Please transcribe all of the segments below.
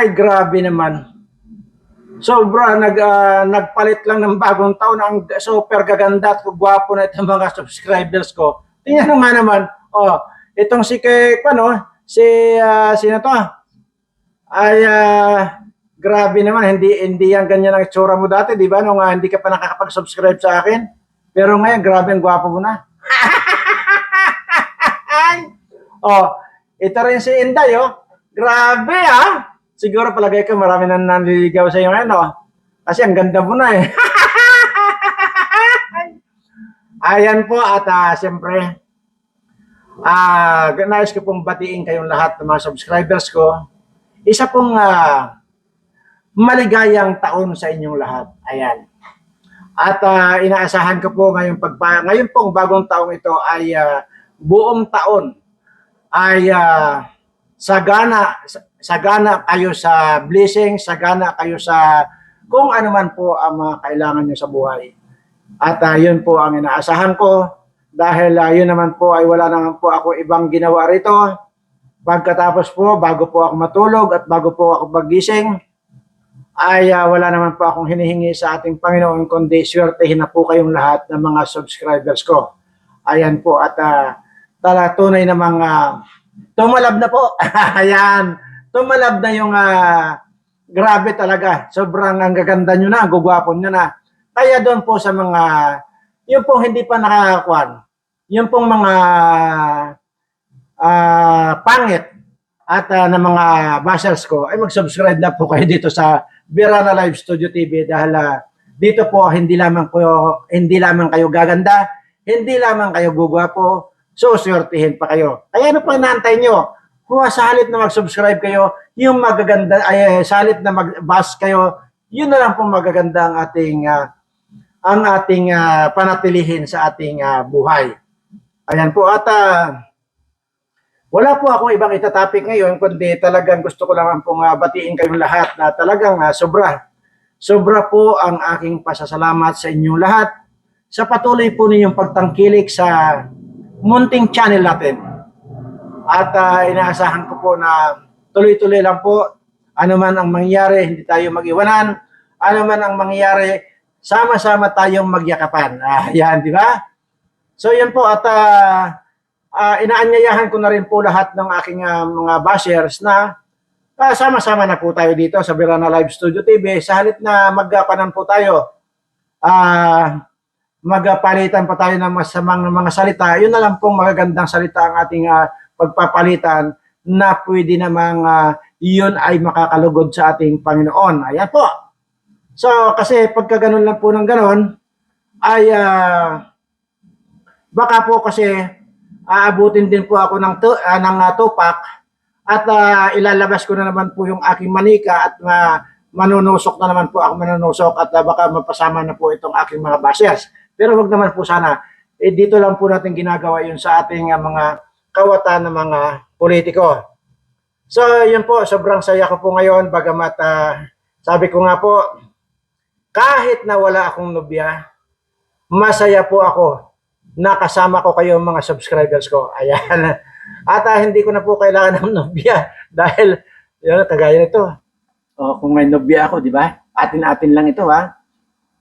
Ay, grabe naman. Sobra, nag, ah, nagpalit lang ng bagong taon. Ang super gaganda at gwapo na itong mga subscribers ko. Tingnan naman naman. Oh, itong si kay, ano, si, ah, sino to? Ay, ah, grabe naman. Hindi, hindi yan ganyan ang itsura mo dati, di ba? Nung ah, hindi ka pa nakakapag-subscribe sa akin. Pero ngayon, grabe ang gwapo mo na. oh, ito rin si Inday, oh. Grabe, ah. Siguro palagay ko marami na nanliligaw sa iyo ngayon, oh. Kasi ang ganda mo na, eh. Ayan po, at ah, siyempre, ah, nais ko pong batiin kayong lahat ng mga subscribers ko. Isa pong ah, maligayang taon sa inyong lahat. Ayan. At ah, inaasahan ko po ngayong pagpa ngayon pong bagong taong ito ay ah, buong taon ay ah, sagana sagana kayo sa blessing, sagana kayo sa kung ano man po ang mga kailangan nyo sa buhay. At ah, yun po ang inaasahan ko dahil ah, yun naman po ay wala naman po ako ibang ginawa rito. Pagkatapos po, bago po ako matulog at bago po ako magising, ay ah, wala naman po akong hinihingi sa ating Panginoon kundi swertehin na po kayong lahat ng mga subscribers ko. Ayan po at uh, tala tunay na mga tumalab na po. Ayan. Tumalab na yung ah, grabe talaga. Sobrang ang gaganda nyo na, gugwapo nyo na. Kaya doon po sa mga yung pong hindi pa nakakakuan, yung pong mga ah, pangit at ah, ng mga bashers ko ay mag-subscribe na po kayo dito sa Birana Live Studio TV dahil ah, dito po hindi lamang ko hindi lamang kayo gaganda, hindi lamang kayo gugwapo, so swertihin pa kayo. Kaya ano pa inaantay nyo? Kung sa halip na mag-subscribe kayo, yung magaganda, ay sa halip na mag-bash kayo, yun na lang po magaganda ang ating ah, ang ating ah, panatilihin sa ating ah, buhay. Ayan po at ah, wala po akong ibang itatopic ngayon kundi talagang gusto ko lang pong ah, batiin kayong lahat na talagang ah, sobra. Sobra po ang aking pasasalamat sa inyong lahat sa patuloy po ninyong pagtangkilik sa munting channel natin. At ah, inaasahan ko po na tuloy-tuloy lang po ano man ang mangyari, hindi tayo mag-iwanan. Ano man ang mangyari, sama-sama tayong magyakapan. Ah, yan, di ba? So yan po at ah, ah, inaanyayahan ko na rin po lahat ng aking ah, mga bashers na ah, sama-sama na po tayo dito sa Verana Live Studio TV. Sa halip na magkapanan po tayo, ah, magpalitan pa tayo ng masamang mga salita. Yun na lang pong magagandang salita ang ating ah, pagpapalitan na pwede namang ah, yun ay makakalugod sa ating Panginoon. Ayan po. So, kasi pagka ganun lang po ng ganun, ay ah, baka po kasi aabutin din po ako ng, tu- ah, ng ah, tupak at ah, ilalabas ko na naman po yung aking manika at ma manunusok na naman po ako manunusok at ah, baka mapasama na po itong aking mga bashers. Pero wag naman po sana, eh, dito lang po natin ginagawa yun sa ating ah, mga kawatan ng mga politiko. So, yun po, sobrang saya ko po ngayon, bagamat ah, sabi ko nga po, kahit na wala akong nobya, masaya po ako na kasama ko kayo mga subscribers ko. Ayan. At ah, hindi ko na po kailangan ng nobya dahil yun, kagaya nito. O, kung may nobya ako, di ba? Atin-atin lang ito, ha?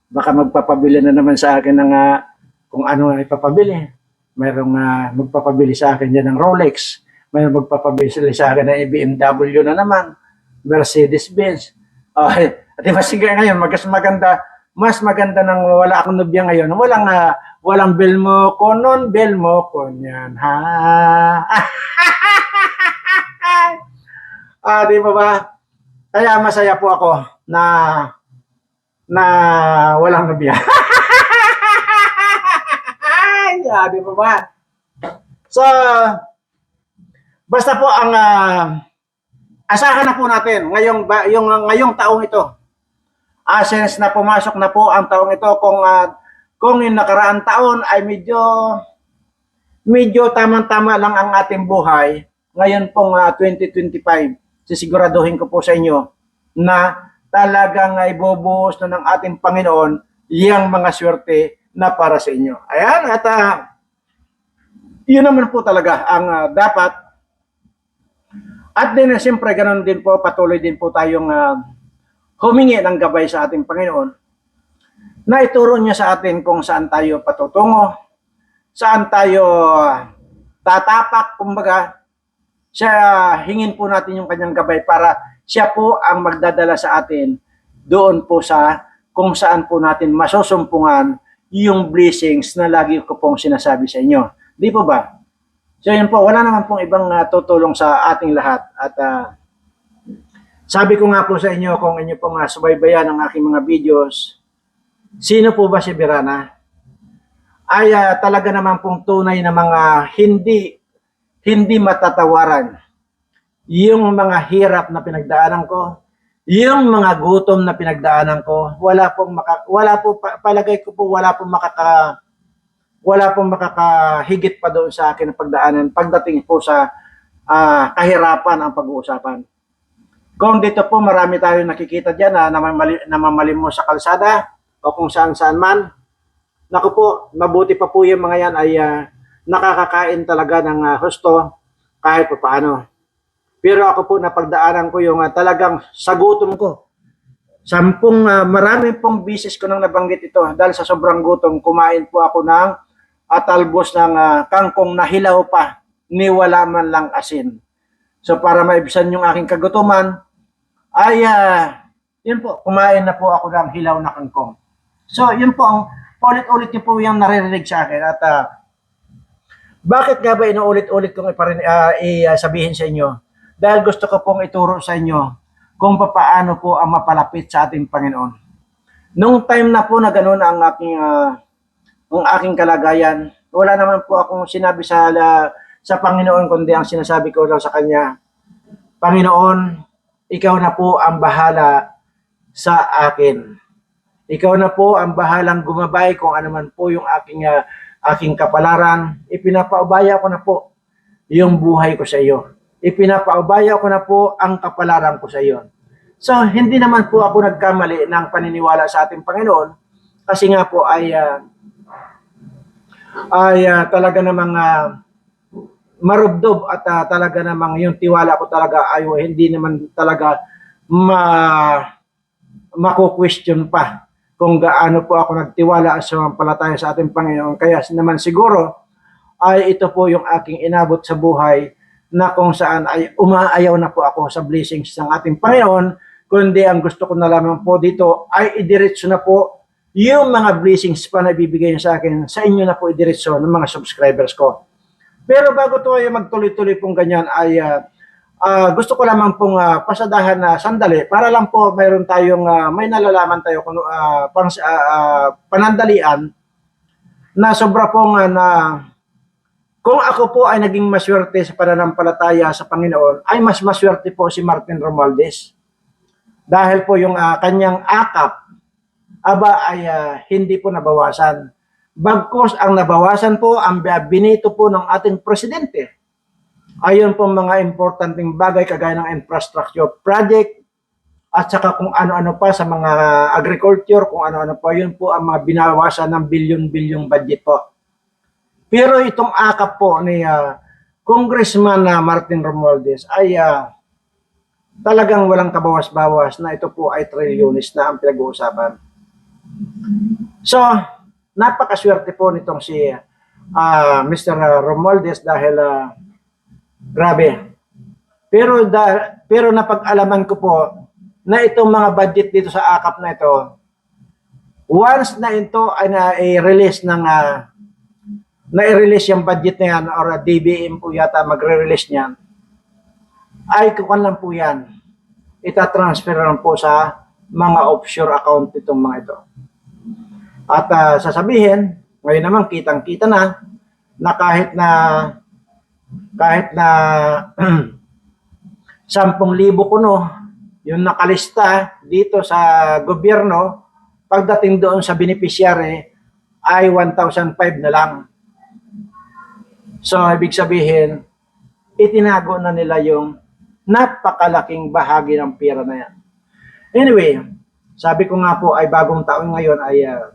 Baka magpapabili na naman sa akin ng ah, kung ano ang ipapabili. Mayroong ah, magpapabili sa akin dyan ng Rolex. Mayroong magpapabili sa akin ng BMW na naman. Mercedes-Benz. Okay. At di ba sige ngayon, mas maganda, mas maganda nang wala akong nobya ngayon. Walang, uh, walang bel mo ko nun, bel mo ko niyan, ha? ah, di ba ba? Kaya masaya po ako na na walang nobya. yeah, di ba? So, basta po ang ah, asahan na po natin ngayong yung ngayong taong ito. Ah, since na pumasok na po ang taong ito kung ah, kung yung nakaraang taon ay medyo medyo tamang-tama lang ang ating buhay, ngayon pong ah, 2025, sisiguraduhin ko po sa inyo na talagang ay bubuhos na ng ating Panginoon yung mga swerte na para sa inyo. Ayan, at ah, yun naman po talaga ang ah, dapat At din, eh, siyempre, ganun din po, patuloy din po tayong ah, humingi ng gabay sa ating Panginoon na ituro niya sa atin kung saan tayo patutungo, saan tayo tatapak, kumbaga, siya hingin po natin yung kanyang gabay para siya po ang magdadala sa atin doon po sa kung saan po natin masusumpungan yung blessings na lagi ko pong sinasabi sa inyo. Di po ba? So yun po, wala naman pong ibang ah, tutulong sa ating lahat. At ah, sabi ko nga po sa inyo kung inyo pong uh, subaybayan ang aking mga videos, sino po ba si Birana? Ay ah, talaga naman pong tunay na mga hindi hindi matatawaran. Yung mga hirap na pinagdaanan ko, yung mga gutom na pinagdaanan ko, wala pong maka, wala po pa- palagay ko po wala pong makaka wala pong makakahigit pa doon sa akin ang pagdaanan pagdating po sa ah, kahirapan ang pag-uusapan. Kung dito po marami tayo nakikita diyan na namamali, namamalimos sa kalsada o kung saan saan man, naku po, mabuti pa po yung mga yan ay ah, nakakakain talaga ng ah, husto kahit pa paano. Pero ako po napagdaanan ko yung ah, talagang sagutom ko. Sampung ah, marami pong bisis ko nang nabanggit ito dahil sa sobrang gutom kumain po ako ng atalbos ng ah, kangkong na hilaw pa ni wala man lang asin. So para maibsan yung aking kagutuman ay ah, yun po kumain na po ako ng hilaw na kangkong. So yun po ang paulit-ulit niyo po yung naririnig sa akin at ah, bakit nga ba inuulit-ulit kong iparin, ah, i-sabihin sa inyo? Dahil gusto ko pong ituro sa inyo kung paano po ang mapalapit sa ating Panginoon. Nung time na po na ganoon ang aking ah, ang aking kalagayan, wala naman po akong sinabi sa la- sa Panginoon kundi ang sinasabi ko lang sa kanya, Panginoon, ikaw na po ang bahala sa akin. Ikaw na po ang bahalang gumabay kung ano man po yung aking ah, aking kapalaran. Ipinapaubaya ko na po yung buhay ko sa iyo. Ipinapaubaya ko na po ang kapalaran ko sa iyo. So, hindi naman po ako nagkamali ng paniniwala sa ating Panginoon kasi nga po ay ah, ay ah, talaga namang ah, marubdob at ah, talaga namang yung tiwala ko talaga ay hindi naman talaga ma mako-question pa kung gaano po ako nagtiwala sa palataya sa ating Panginoon. Kaya naman siguro ay ito po yung aking inabot sa buhay na kung saan ay umaayaw na po ako sa blessings ng ating Panginoon, kundi ang gusto ko na lamang po dito ay idiretso na po yung mga blessings pa na ibibigay sa akin, sa inyo na po idiretso ng mga subscribers ko. Pero bago to ay magtuloy-tuloy pong ganyan ay ah, ah, gusto ko lamang pong ah, pasadahan na sandali para lang po mayroon tayong ah, may nalalaman tayo kung ah, pang, ah, ah, panandalian na sobra pong ah, na kung ako po ay naging maswerte sa pananampalataya sa Panginoon, ay mas maswerte po si Martin Romualdez. Dahil po yung ah, kanyang akap, aba ay ah, hindi po nabawasan. Bagkos ang nabawasan po, ang binito po ng ating presidente. Ayon po mga importanteng bagay kagaya ng infrastructure project at saka kung ano-ano pa sa mga agriculture, kung ano-ano pa, yun po ang mga binawasan ng bilyon-bilyong budget po. Pero itong akap po ni ah, Congressman na Martin Romualdez ay ah, talagang walang kabawas-bawas na ito po ay trilyonis na ang pinag-uusapan. So, napakaswerte po nitong si ah, Mr. Romualdez dahil ah, grabe. Pero da, pero napag-alaman ko po na itong mga budget dito sa akap na ito, once na ito ay na-release ng ah, na-release yung budget na yan or DBM po yata magre-release niyan, ay kukan lang po yan. Itatransfer lang po sa mga offshore account itong mga ito. At ah, sasabihin, ngayon naman kitang-kita na na kahit na kahit na 10,000 kuno yung nakalista dito sa gobyerno pagdating doon sa beneficiary ay 1,005 na lang. So, ibig sabihin, itinago na nila yung napakalaking bahagi ng pera na yan. Anyway, sabi ko nga po ay bagong taon ngayon ay ah,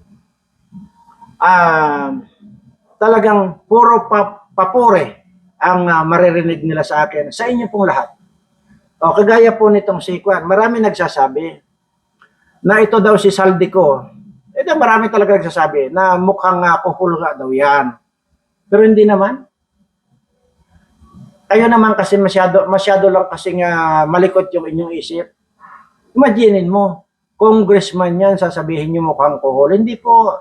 ah, talagang puro pa, papure ang ah, maririnig nila sa akin, sa inyo pong lahat. O, kagaya po nitong si Kwan, marami nagsasabi na ito daw si Saldico. Ito marami talaga nagsasabi na mukhang uh, kuhul nga daw yan. Pero hindi naman. Kayo naman kasi masyado, masyado lang kasi nga malikot yung inyong isip. Imaginin mo, congressman yan, sasabihin nyo mukhang kuhol. Hindi po.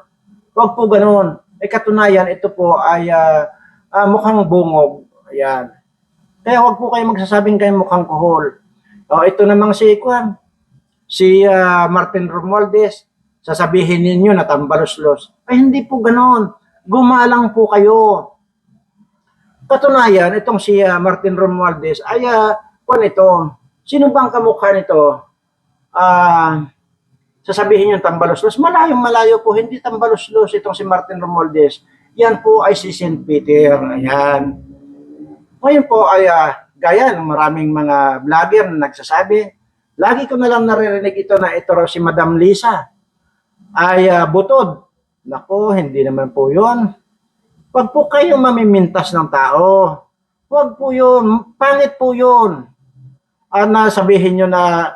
Huwag po ganun. Eh katunayan, ito po ay ah, ah, mukhang bungog. Ayan. Kaya huwag po kayo magsasabing kayo mukhang kuhol. O, ito namang si Kwan, si ah, Martin Romualdez, sasabihin ninyo na tambalos-los. Ay, hindi po ganon. Gumalang po kayo. Katunayan, itong si ah, Martin Romualdez ay, uh, kwan ito, sino bang kamukha nito? Ah, sasabihin yung tambalos-los. Malayong malayo po, hindi tambalos-los itong si Martin Romualdez. Yan po ay si St. Peter. Ayan. Ngayon po ay ah, gaya ng maraming mga vlogger na nagsasabi, lagi ko na lang naririnig ito na ito raw si Madam Lisa ay ah, butod. Nako, hindi naman po yun. Huwag po kayong mamimintas ng tao. Huwag po yun. Pangit po yun. Ah, na sabihin nyo na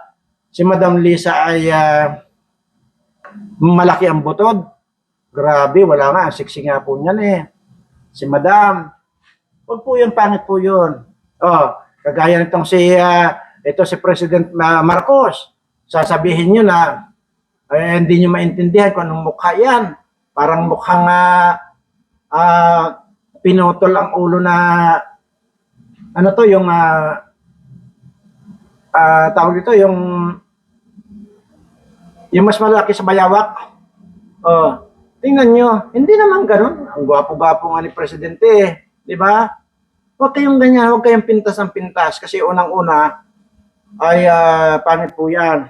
si Madam Lisa ay ah, malaki ang butod. Grabe, wala nga. Siksi nga po niyan eh. Si Madam. Huwag po yun, pangit po yun. Oh, kagaya nitong si, ah, ito si President Marcos. Sasabihin nyo na eh, hindi nyo maintindihan kung anong mukha yan. Parang mukhang ah, ah, pinutol ang ulo na ano to, yung ah, ah, tawag dito, yung yung mas malaki sa bayawak. Oh, tingnan nyo, hindi naman ganun. Ang gwapo-gwapo nga ni Presidente, eh. di ba? Huwag kayong ganyan, huwag kayong pintas ng pintas kasi unang-una ay ah, pangit po yan.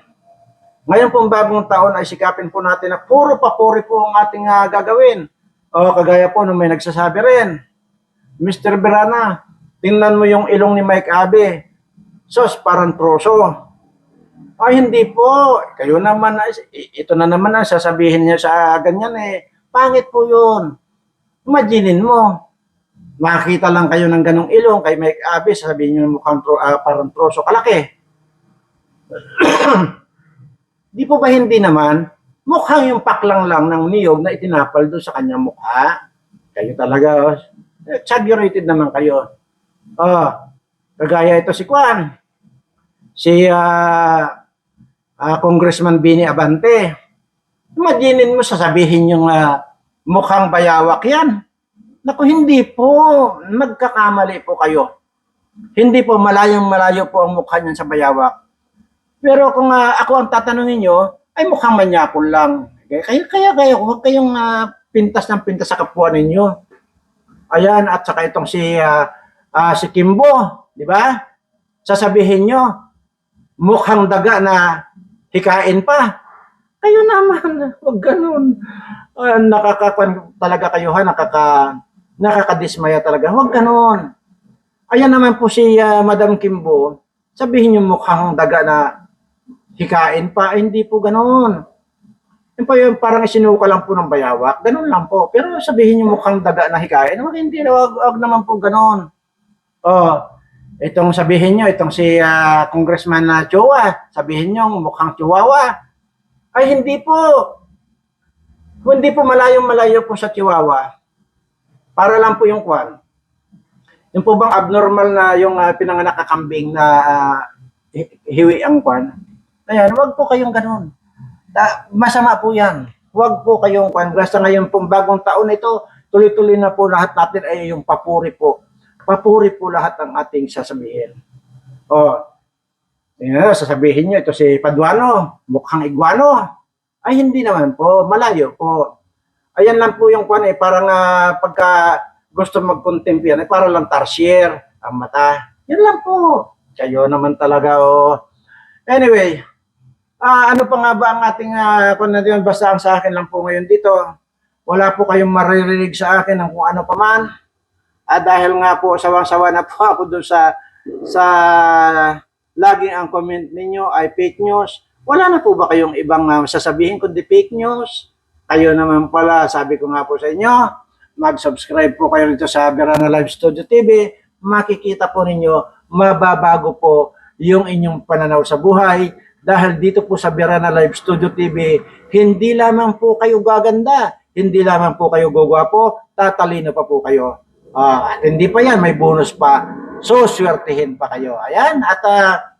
Ngayon pong bagong taon ay sikapin po natin na puro papuri po ang ating ah, gagawin. O kagaya po nung may nagsasabi rin, Mr. Berana, tingnan mo yung ilong ni Mike Abe. Sos, parang troso. Ay, hindi po. Kayo naman, ito na naman ang sasabihin niya sa ganyan eh. Pangit po yun. Imaginin mo, makita lang kayo ng ganong ilong kay Mike Abe, sasabihin niyo mukhang tro, ah, parang troso kalaki. Di po ba hindi naman? Mukhang yung paklang lang ng niyog na itinapal doon sa kanyang mukha. Kayo talaga, oh. exaggerated naman kayo. Oh, kagaya ito si Kwan. Si ah, ah, Congressman Bini Abante. Imaginin mo sasabihin yung ah, mukhang bayawak yan. Naku, hindi po. Magkakamali po kayo. Hindi po, malayong malayo po ang mukha niyan sa bayawak. Pero kung ah, ako ang tatanungin nyo, ay mukhang manyakol lang. Kaya kaya, kaya, kaya huwag kayong ah, pintas ng pintas sa kapwa ninyo. Ayan, at saka itong si, ah, ah, si Kimbo, di ba? Sasabihin nyo, mukhang daga na hikain pa. Kayo naman, huwag ganun. Uh, nakakapan talaga kayo ha, nakaka, nakakadismaya talaga. Huwag ganun. Ayan naman po si ah, Madam Kimbo, sabihin nyo mukhang daga na hikain pa, Ay, hindi po ganun. Yung pa yung parang isinuka lang po ng bayawak, ganun lang po. Pero sabihin nyo mukhang daga na hikain, wag hindi, wag, wag naman po ganun. Oh, itong sabihin nyo, itong si ah, Congressman na Chua, sabihin nyo mukhang Chihuahua. Ay hindi po. Hindi po malayong malayo po sa Chihuahua. Para lang po yung kwan. Yung po bang abnormal na yung ah, pinanganak na kambing na ah, hi- hiwi ang kwan. Ayan, wag po kayong ganun. Masama po yan. Huwag po kayong kwan. Basta ngayon pong bagong taon ito, tuloy-tuloy na po lahat natin ay yung papuri po. Papuri po lahat ang ating sasabihin. O, yun, sasabihin nyo, ito si Paduano, mukhang iguano. Ay, hindi naman po. Malayo po. Ayan lang po yung kwan eh. Parang ah, pagka gusto mag-contempt yan, eh, parang lang tarsier ang mata. Yan lang po. Kayo naman talaga, oh. Anyway, ah ano pa nga ba ang ating uh, kung yun, basta ang sa akin lang po ngayon dito. Wala po kayong maririnig sa akin ng kung ano pa man. Ah, dahil nga po, sawang-sawa na po ako doon sa sa laging ang comment ninyo ay fake news. Wala na po ba kayong ibang ah, sasabihin kundi fake news? Kayo naman pala, sabi ko nga po sa inyo, mag-subscribe po kayo dito sa Verana Live Studio TV. Makikita po ninyo, mababago po yung inyong pananaw sa buhay. Dahil dito po sa Birana Live Studio TV, hindi lamang po kayo gaganda, hindi lamang po kayo gugwapo, tatalino pa po kayo. Ah, at hindi pa yan, may bonus pa. So, swertihin pa kayo. Ayan, at ah,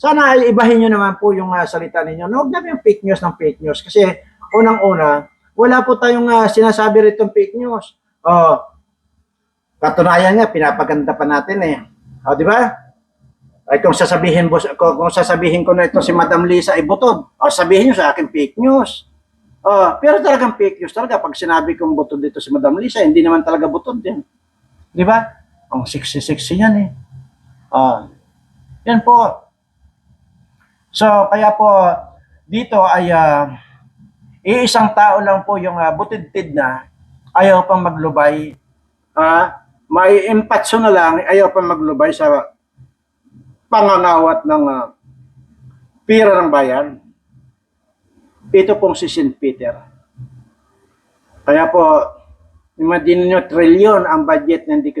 sana ay ibahin nyo naman po yung ah, salita ninyo. No, huwag na yung fake news ng fake news. Kasi, unang-una, wala po tayong ah, sinasabi rito fake news. Oh, katunayan nga, pinapaganda pa natin eh. O, di ba? Ay kung sasabihin boss, kung, kung sasabihin ko na ito si Madam Lisa ay butod, o sabihin niyo sa akin fake news. Oh, pero talagang fake news talaga pag sinabi kong butod dito si Madam Lisa, hindi naman talaga butod din. Di ba? Ang sexy-sexy yan eh. Ah. yan po. So, kaya po dito ay ah, iisang tao lang po yung uh, butid-tid na ayaw pang maglubay. Ah, may empatso na lang, ayaw pang maglubay sa pangangawat ng ah, pira ng bayan. Ito pong si St. Peter. Kaya po, imagine nyo, trillion ang budget na hindi.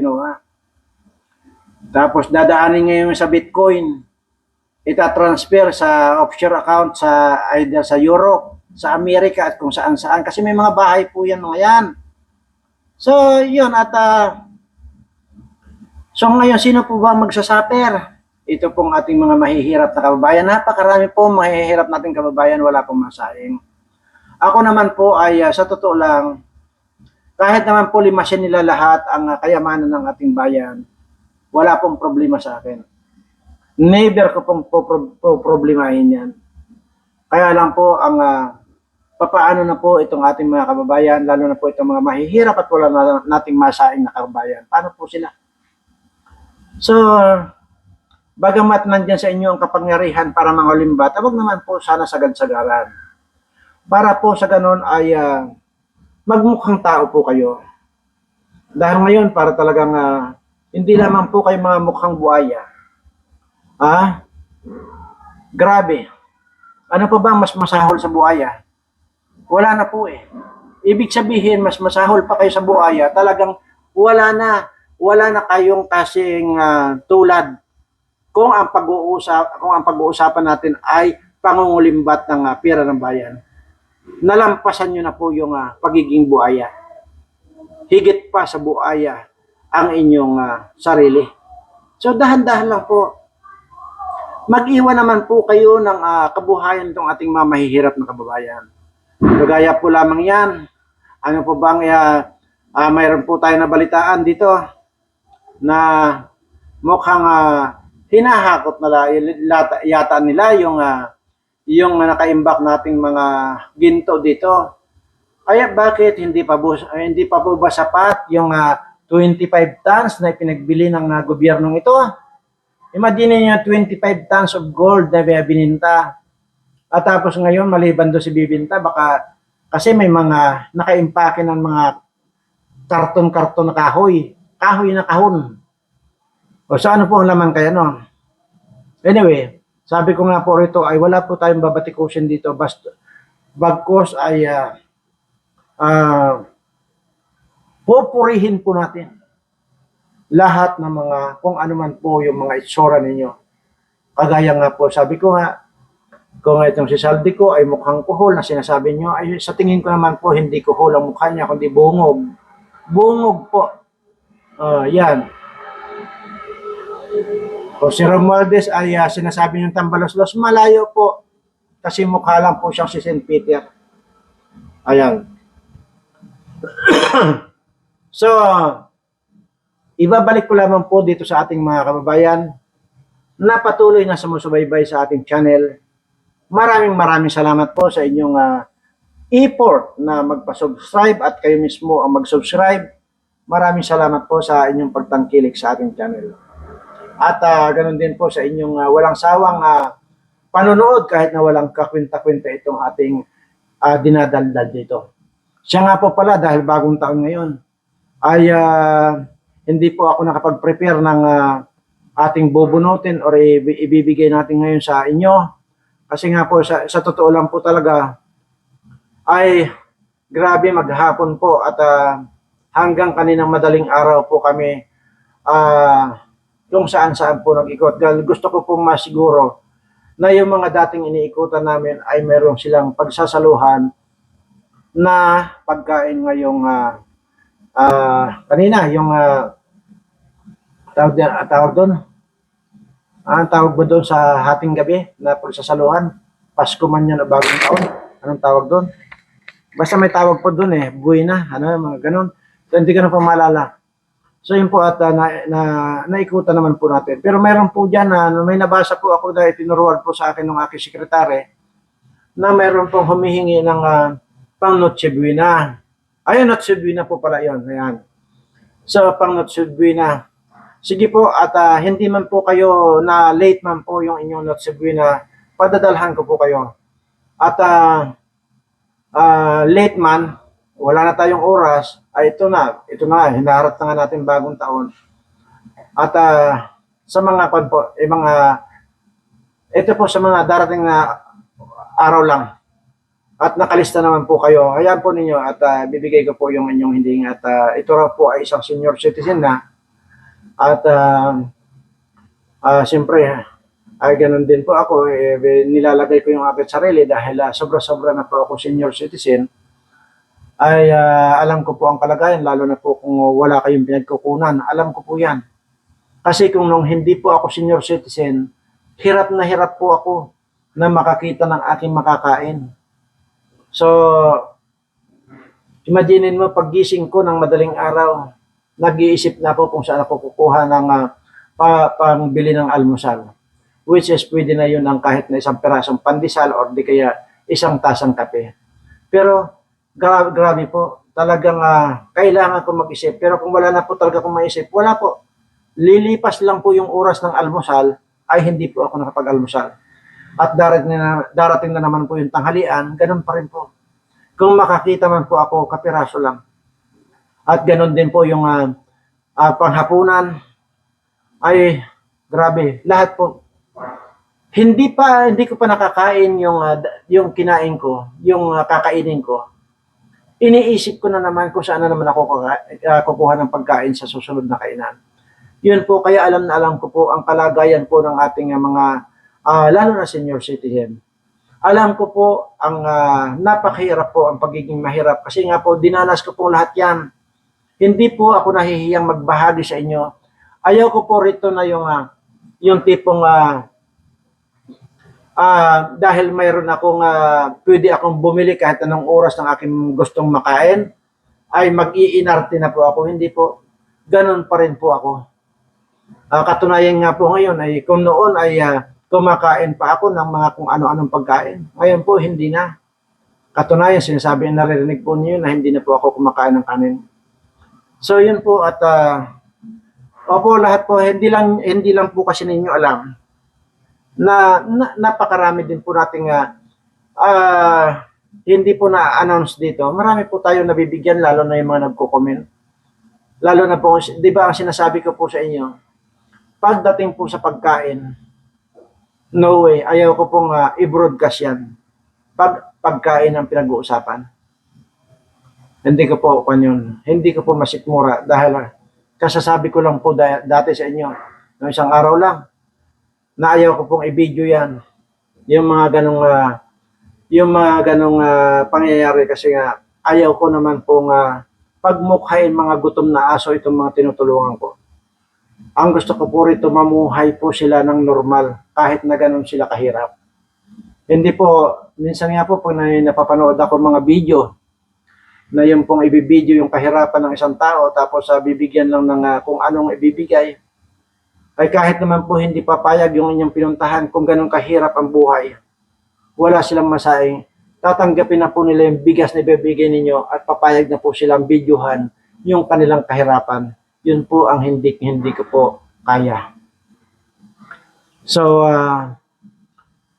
Tapos dadaanin ngayon sa Bitcoin. Ita-transfer sa offshore account sa either sa Europe, sa Amerika at kung saan saan. Kasi may mga bahay po yan mga yan. So, yun. At ah, so ngayon, sino po ba ang magsasaper? Ito pong ating mga mahihirap na kababayan. Napakarami po mahihirap nating kababayan, wala pong masaing. Ako naman po ay ah, sa totoo lang, kahit naman po limasin nila lahat ang ah, kayamanan ng ating bayan, wala pong problema sa akin. Never ko pong po, pro- po problemahin yan. Kaya lang po ang ah, papaano na po itong ating mga kababayan, lalo na po itong mga mahihirap at wala na, nating masaing na kababayan. Paano po sila? So, bagamat nandyan sa inyo ang kapangyarihan para mangulimbat, wag naman po sana sagad-sagaran. Para po sa ganun ay ah, magmukhang tao po kayo. Dahil ngayon, para talagang ah, hindi lamang po kayo mga mukhang buaya. Ah, grabe. Ano pa ba mas masahol sa buaya? Wala na po eh. Ibig sabihin, mas masahol pa kayo sa buaya, talagang wala na, wala na kayong kasing ah, tulad kung ang pag-uusap kung ang pag-uusapan natin ay pangungulimbat ng ah, pera ng bayan. Nalampasan niyo na po yung ah, pagiging buaya. Higit pa sa buaya ang inyong ah, sarili. So dahan-dahan lang po. Mag-iwan naman po kayo ng ah, kabuhayan ng ating mga mahihirap na kababayan. Kagaya po lamang yan. Ano po bang uh, uh, mayroon po tayo na balitaan dito na mukhang ah, hinahakot na la- lata- yata nila yung ah, yung nakaimbak nating mga ginto dito. Kaya bakit hindi pa bu- eh, hindi pa po ba sapat yung ah, 25 tons na pinagbili ng ah, gobyernong ito? Imagine niyo 25 tons of gold na bininta. At tapos ngayon maliban do si bibinta baka kasi may mga nakaimpake ng mga karton-karton na kahoy. Kahoy na kahon. O sa ano po ang laman kaya no? Anyway, sabi ko nga po rito ay wala po tayong babatikusin dito basta bagkos ay ah ah, pupurihin po natin lahat ng mga kung ano man po yung mga itsura ninyo. Kagaya nga po, sabi ko nga, kung itong si Saldi ko ay mukhang kuhol na sinasabi nyo, ay sa tingin ko naman po hindi kuhol ang mukha niya, kundi bungog. Bungog po. Ah, yan. O si Romualdez ay ah, sinasabi niyong tambalos-los, malayo po. Kasi mukha lang po siyang si St. Peter. Ayan. so, ibabalik ko lamang po dito sa ating mga kababayan na patuloy na sumusubaybay sa ating channel. Maraming maraming salamat po sa inyong ah, effort na magpa-subscribe at kayo mismo ang mag-subscribe. Maraming salamat po sa inyong pagtangkilik sa ating channel. At ah, ganun din po sa inyong ah, walang sawang ah, panonood kahit na walang kakwenta-kwenta itong ating ah, dinadaldal dito. Siya nga po pala dahil bagong taon ngayon ay ah, hindi po ako nakapag-prepare ng ah, ating bubunutin or ibibigay natin ngayon sa inyo. Kasi nga po sa, sa totoo lang po talaga ay grabe maghapon po at ah, hanggang kaninang madaling araw po kami ah, kung saan-saan po nag-ikot. Dahil gusto ko pong masiguro na yung mga dating iniikutan namin ay meron silang pagsasaluhan na pagkain ngayong ah, ah, kanina, yung ah, tawag, ah, tawag doon, ang tawag mo doon sa hating gabi na pagsasaluhan, Pasko man yan o bagong taon, anong tawag doon? Basta may tawag po doon eh, buhay na, ano, mga ganun. So, hindi ko na pa maalala. So, yun po at ah, na, na, naikutan naman po natin. Pero meron po dyan na may nabasa po ako dahil tinuruan po sa akin ng aking sekretary na meron pong humihingi ng uh, pang Noche Buena. Ayun, Noche Buena po pala yun. Ayan. So, pang Noche Buena. Sige po, at ah, hindi man po kayo na late man po yung inyong Noche Buena, padadalhan ko po kayo. At ah, ah, late man, wala na tayong oras, ay ito na, ito na, hinaharap na nga natin bagong taon. At ah, sa mga po, eh, mga, ito po sa mga darating na araw lang. At nakalista naman po kayo. Hayaan po ninyo at ah, bibigay ko po yung inyong hindi at ah, ito raw po ay isang senior citizen na at uh, uh, siyempre, ay ganun din po ako, eh, nilalagay ko yung aking sarili dahil ah, sobra-sobra na po ako senior citizen, ay ah, alam ko po ang kalagayan, lalo na po kung wala kayong pinagkukunan. Alam ko po yan. Kasi kung nung hindi po ako senior citizen, hirap na hirap po ako na makakita ng aking makakain. So, imaginin mo, paggising ko ng madaling araw, nag-iisip na ako kung saan ako kukuha ng ah, pa, pangbili ng almusal. Which is pwede na yun ang kahit na isang perasong pandesal or di kaya isang tasang kape. Pero gra- grabe po, talagang ah, kailangan ko mag-isip. Pero kung wala na po talaga akong maisip, wala po. Lilipas lang po yung oras ng almusal ay hindi po ako nakapag-almusal. At darating na, darating na naman po yung tanghalian, ganun pa rin po. Kung makakita man po ako, kapiraso lang. At ganun din po yung ah, ah, panghapunan ay grabe, lahat po. Hindi pa hindi ko pa nakakain yung ah, yung kinain ko, yung ah, kakainin ko. Iniisip ko na naman kung saan na naman ako ah, kukuha ng pagkain sa susunod na kainan. Yun po kaya alam na alam ko po ang kalagayan po ng ating ah, mga ah, lalo na senior citizen. Alam ko po ang ah, napakahirap po ang pagiging mahirap kasi nga po dinanas ko po lahat 'yan hindi po ako nahihiyang magbahagi sa inyo. Ayaw ko po rito na yung ah, yung tipong ah, ah, dahil mayroon akong ah, pwede akong bumili kahit anong oras ng aking gustong makain ay mag-iinarte na po ako. Hindi po. Ganun pa rin po ako. Ah, katunayan nga po ngayon ay kung noon ay ah, kumakain pa ako ng mga kung ano-anong pagkain. Ngayon po hindi na. Katunayan sinasabi naririnig po niyo na hindi na po ako kumakain ng kanin. So yun po at ah, opo lahat po hindi lang hindi lang po kasi ninyo alam na, na napakarami din po nating ah, hindi po na-announce dito. Marami po tayo nabibigyan lalo na yung mga nagko-comment. Lalo na po, 'di ba ang sinasabi ko po sa inyo, pagdating po sa pagkain, no way, ayaw ko pong ah, i-broadcast yan. Pag pagkain ang pinag-uusapan. Hindi ko po kung yun. Hindi ko po masikmura dahil ah, kasasabi ko lang po da- dati sa inyo, ng isang araw lang, na ayaw ko pong i-video yan. Yung mga ganong, ah, yung mga ganong ah, pangyayari kasi nga, ayaw ko naman pong ah, pagmukhain mga gutom na aso itong mga tinutulungan ko. Ang gusto ko po rito, mamuhay po sila ng normal, kahit na ganon sila kahirap. Hindi po, minsan nga po, pag na- napapanood ako mga video, na yung pong ibibideo yung kahirapan ng isang tao tapos sa bibigyan lang ng ah, kung anong ibibigay ay kahit naman po hindi papayag yung inyong pinuntahan kung ganun kahirap ang buhay wala silang masaing. Tatanggapin na po nila yung bigas na ibibigay ninyo at papayag na po silang videohan yung kanilang kahirapan. Yun po ang hindi hindi ko po kaya. So ah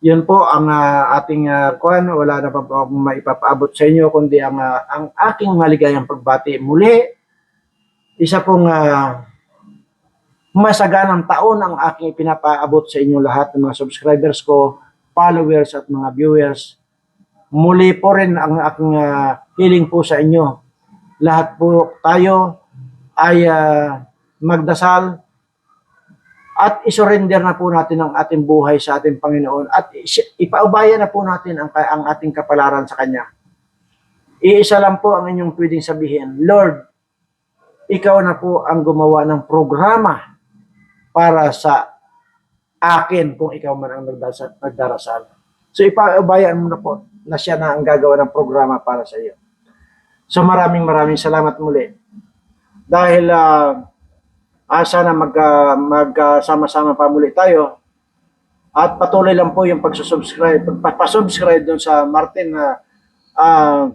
yun po ang ah, ating uh, kuan wala na pa po akong maipapaabot sa inyo kundi ang ah, ang aking maligayang pagbati muli. Isa pong ah, masaganang taon ang aking pinapaabot sa inyo lahat ng mga subscribers ko followers at mga viewers muli po rin ang aking ah, hiling po sa inyo lahat po tayo ay ah, magdasal at isurrender na po natin ang ating buhay sa ating Panginoon at ipaubaya na po natin ang, ang ating kapalaran sa Kanya. Iisa lang po ang inyong pwedeng sabihin, Lord, ikaw na po ang gumawa ng programa para sa akin kung ikaw man ang nagdarasal. nagdarasal. So ipaubayan mo na po na siya na ang gagawa ng programa para sa iyo. So maraming maraming salamat muli. Dahil ah ah, sana mag, ah, magkasama-sama pa muli tayo. At patuloy lang po yung pagsusubscribe, pagpapasubscribe doon sa Martin na ah,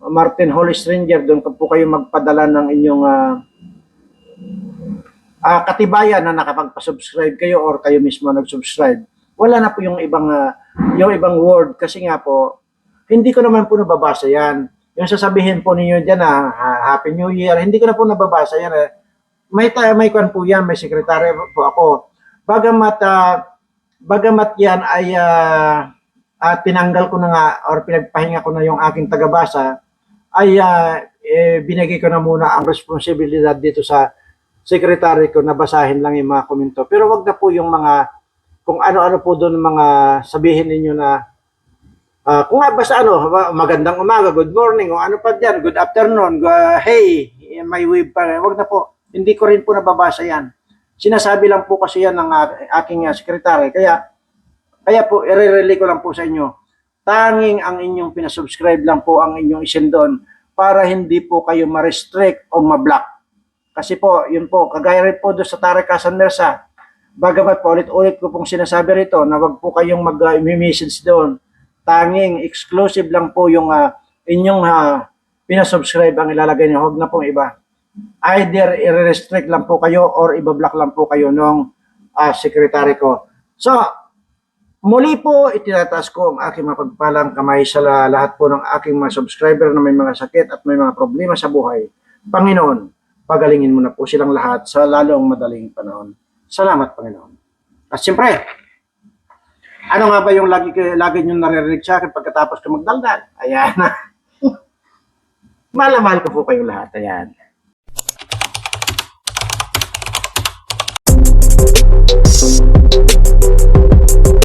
Martin Holy Stranger, doon po kayo magpadala ng inyong ah, ah, katibayan na nakapagpa-subscribe kayo or kayo mismo nag-subscribe. Wala na po yung ibang ah, yung ibang word kasi nga po hindi ko naman po nababasa yan. Yung sasabihin po ninyo diyan na ah, Happy New Year, hindi ko na po nababasa yan. Eh. May ta- may kwan po yan, may sekretary po ako. Bagamat ah, bagamat yan ay ah, ah, tinanggal ko na nga or pinagpahinga ko na yung aking tagabasa ay ah, eh, binigay ko na muna ang responsibilidad dito sa secretary ko na basahin lang yung mga komento. Pero wag na po yung mga kung ano-ano po doon mga sabihin ninyo na ah, kung nga basta ano, ma- magandang umaga, good morning, o ano pa dyan, good afternoon, go- hey, may wave pa, wag na po. Hindi ko rin po nababasa yan. Sinasabi lang po kasi yan ng aking ah, sekretary. Kaya, kaya po, i-relay ko lang po sa inyo. Tanging ang inyong pinasubscribe lang po ang inyong isin doon para hindi po kayo ma-restrict o ma-block. Kasi po, yun po, kagaya rin po doon sa Tarek Hasan Mersa, bagamat po ulit-ulit ko pong sinasabi rito na wag po kayong mag-message doon. Tanging exclusive lang po yung ah, inyong ah, pinasubscribe ang ilalagay niyo, huwag na pong iba. Either i-restrict lang po kayo or i-block lang po kayo nung ah, secretary ko. So, muli po itinataas ko ang aking mapagpalang kamay sa la- lahat po ng aking mga subscriber na may mga sakit at may mga problema sa buhay. Panginoon, pagalingin mo na po silang lahat sa lalong madaling panahon. Salamat, Panginoon. At siyempre, ano nga ba yung lagi, lagi nyo naririnig sa akin pagkatapos ko magdaldal? Ayan na. Malamal ko po kayo lahat. Ayan.